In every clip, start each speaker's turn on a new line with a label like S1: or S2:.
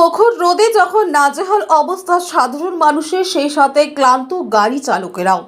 S1: প্রখর রোদে যখন নাজেহাল অবস্থা, সাধারণ মানুষের সেই সাথে ক্লান্ত গাড়ি চালকেরাও।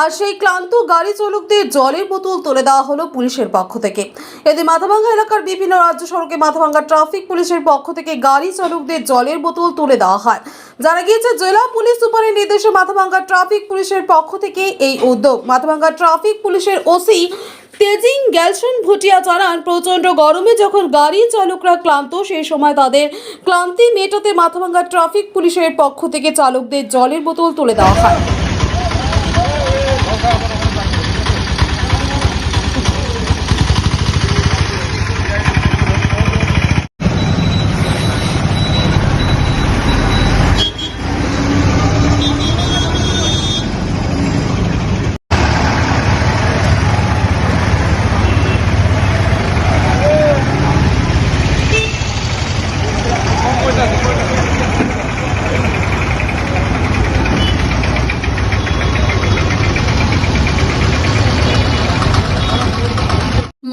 S1: আর সেই ক্লান্ত গাড়ি চালকদের জলের বোতল তুলে দেওয়া হলো পুলিশের পক্ষ থেকে। এতে মাথাভাঙ্গা এলাকার বিভিন্ন রাজ্য সড়কে মাথাভাঙ্গা ট্রাফিক পুলিশের পক্ষ থেকে গাড়ি চালকদের জলের বোতল তুলে দেওয়া হয়। জানা গিয়েছে, জেলা পুলিশ সুপারের নির্দেশে মাথাভাঙ্গা ট্রাফিক পুলিশের পক্ষ থেকে এই উদ্যোগ। মাথাভাঙ্গা ট্রাফিক পুলিশের ওসি তেজিং গ্যালসন ভুটিয়া জানান প্রচণ্ড গরমে যখন গাড়ি চালকরা ক্লান্ত সেই সময় তাদের ক্লান্তি মেটাতে মাথাভাঙ্গা ট্রাফিক পুলিশের পক্ষ থেকে চালকদের জলের বোতল তুলে দেওয়া হয়।